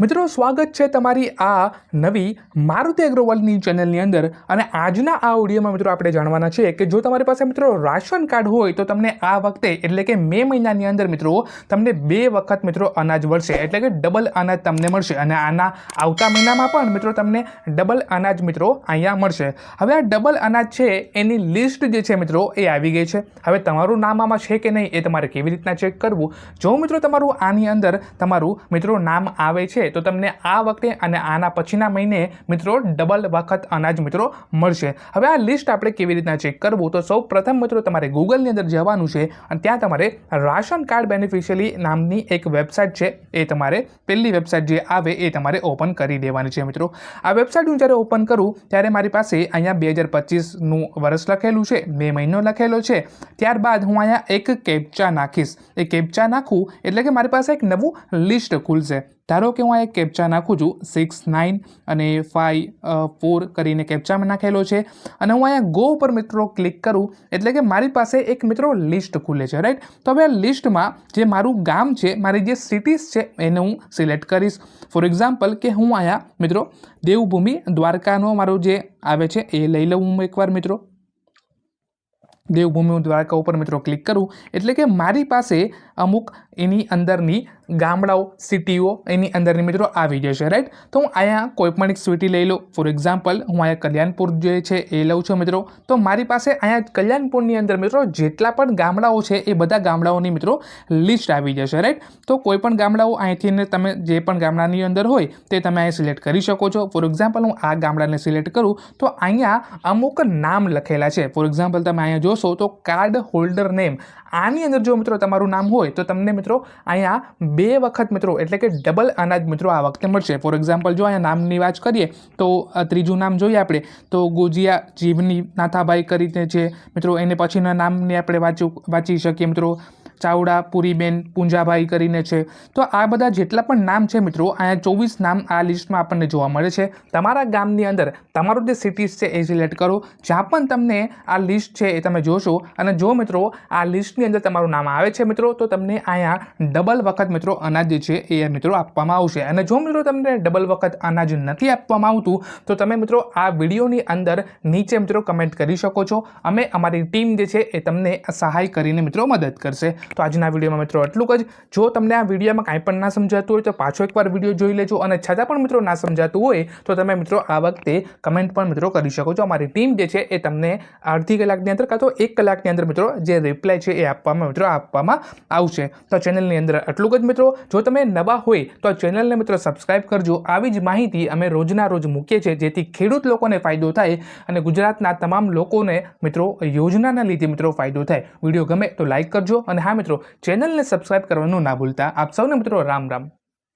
મિત્રો, સ્વાગત છે તમારી આ નવી મારુતિ અગ્રવાલની ચેનલની અંદર. અને આજના આ ઓડિયોમાં મિત્રો આપણે જાણવાના છે કે જો તમારી પાસે મિત્રો રાશન કાર્ડ હોય, તો તમને આ વખતે, એટલે કે મે મહિનાની અંદર મિત્રો, તમને બે વખત મિત્રો અનાજ મળશે. એટલે કે ડબલ અનાજ તમને મળશે. અને આના આવતા મહિનામાં પણ મિત્રો તમને ડબલ અનાજ મિત્રો અહીંયા મળશે. હવે આ ડબલ અનાજ છે, એની લિસ્ટ જે છે મિત્રો, એ આવી ગઈ છે. હવે તમારું નામ આમાં છે કે નહીં, એ તમારે કેવી રીતના ચેક કરવું? જો મિત્રો તમારું આની અંદર તમારું મિત્રો નામ આવે છે તો તમને આ વખતે અને આના પછીના મહિને મિત્રો ડબલ વખત અનાજ મિત્રો મળશે. હવે આ લિસ્ટ આપણે કેવી રીતના ચેક કરવું? તો સૌ પ્રથમ મિત્રો તમારે ગૂગલની અંદર જવાનું છે અને ત્યાં તમારે રાશન કાર્ડ બેનિફિશિયલી નામની એક વેબસાઇટ છે. એ તમારે પહેલી વેબસાઇટ જે આવે એ તમારે ઓપન કરી દેવાની છે મિત્રો. આ વેબસાઇટ હું જ્યારે ઓપન કરું, ત્યારે મારી પાસે અહીંયા બે હજાર પચીસનું વર્ષ લખેલું છે, બે મહિનો લખેલો છે. ત્યારબાદ હું અહીંયા એક કેપ્ચા નાખીશ. એ કેપ્ચા નાખું એટલે કે મારી પાસે એક નવું લિસ્ટ ખુલશે. ધારો કે હું આ એક કેપ્ચા નાખું છું સિક્સ નાઇન અને ફાઇવ ફોર કરીને કેપ્ચામાં નાખેલો છે. અને હું અહીંયા ગો ઉપર મિત્રો ક્લિક કરું, એટલે કે મારી પાસે એક મિત્રો લિસ્ટ ખુલે છે રાઈટ તો હવે આ લિસ્ટમાં જે મારું ગામ છે, મારી જે સિટીઝ છે, એને હું સિલેક્ટ કરીશ. ફોર એક્ઝામ્પલ કે હું અહીંયા મિત્રો દેવભૂમિ દ્વારકાનો મારો જે આવે છે, એ લઈ લઉં હું એકવાર મિત્રો. દેવભૂમિ દ્વારકા ઉપર મિત્રો ક્લિક કરું, એટલે કે મારી પાસે અમુક એની અંદરની ગામડાઓ, સિટીઓ એની અંદરની મિત્રો આવી જશે રાઈટ તો હું અહીંયા કોઈ પણ એક સિટી લઈ લઉં. ફોર એક્ઝામ્પલ હું અહીંયા કલ્યાણપુર જે છે એ લઉં છું મિત્રો. તો મારી પાસે અહીંયા કલ્યાણપુરની અંદર મિત્રો જેટલા પણ ગામડાઓ છે એ બધા ગામડાઓની મિત્રો લિસ્ટ આવી જશે રાઈટ તો કોઈ પણ ગામડાઓ અહીંથી તમે જે પણ ગામડાની અંદર હોય તે તમે અહીં સિલેક્ટ કરી શકો છો. ફોર એક્ઝામ્પલ હું આ ગામડાને સિલેક્ટ કરું તો અહીંયા અમુક નામ લખેલા છે. ફોર એક્ઝામ્પલ તમે અહીંયા જોશો તો કાર્ડ હોલ્ડર નેમ આની અંદર જો મિત્રો તમારું નામ હોય તો તમને મિત્રો અહીંયા બે વખત મિત્રો, એટલે કે ડબલ અનાજ મિત્રો આ વખતે મળશે. ફોર એક્ઝામ્પલ જો અહીંયા નામની વાત કરીએ, તો ત્રીજું નામ જોઈએ આપણે, તો ગુજિયા જીવની નાથાભાઈ કરીને છે. મિત્રો, એને પછીના નામની આપણે વાંચું, વાંચી શકીએ મિત્રો. ચાવડા, પુરીબેન, પૂંજાભાઈ કરીને છે. તો આ બધા જેટલા પણ નામ છે મિત્રો, અહીંયા ચોવીસ નામ આ લિસ્ટમાં આપણને જોવા મળે છે. તમારા ગામની અંદર તમારું જે સિટીઝ છે એ સિલેક્ટ કરો. જ્યાં પણ તમને આ લિસ્ટ છે એ તમે જોશો. અને જો મિત્રો, આ લિસ્ટની અંદર તમારું નામ આવે છે મિત્રો, તો તમને અહીંયા ડબલ વખત મિત્રો અનાજ છે એ મિત્રો આપવામાં આવશે. અને જો મિત્રો તમને ડબલ વખત અનાજ નથી આપવામાં આવતું, તો તમે મિત્રો આ વિડીયોની અંદર નીચે મિત્રો કમેન્ટ કરી શકો છો. અમે અમારી ટીમ જે છે એ તમને સહાય કરીને મિત્રો મદદ કરશે. તો આજના વિડીયોમાં મિત્રો એટલું જ. જો તમને આ વિડીયોમાં કાંઈ પણ ના સમજાતું હોય તો પાછો એકવાર વીડિયો જોઈ લેજો અને છતાં પણ મિત્રો ના સમજાતું હોય તો તમે મિત્રો આ વખતે કમેન્ટ પણ મિત્રો કરી શકો છો. અમારી ટીમ જે છે એ તમને અડધી કલાકની અંદર કાં તો એક કલાકની અંદર મિત્રો જે રિપ્લાય છે એ આપવામાં મિત્રો આપવામાં આવશે. તો ચેનલની અંદર એટલું જ મિત્રો. જો તમે નવા હોય તો ચેનલને મિત્રો સબસ્ક્રાઈબ કરજો. આવી જ માહિતી અમે રોજના રોજ મૂકીએ છીએ જેથી ખેડૂત લોકોને ફાયદો થાય અને ગુજરાતના તમામ લોકોને મિત્રો યોજનાના લીધે મિત્રો ફાયદો થાય. વીડિયો ગમે તો લાઇક કરજો અને હા મિત્રો ચેનલને સબસ્ક્રાઇબ કરવાનું ના ભૂલતા. આપ સૌને મિત્રો રામ રામ.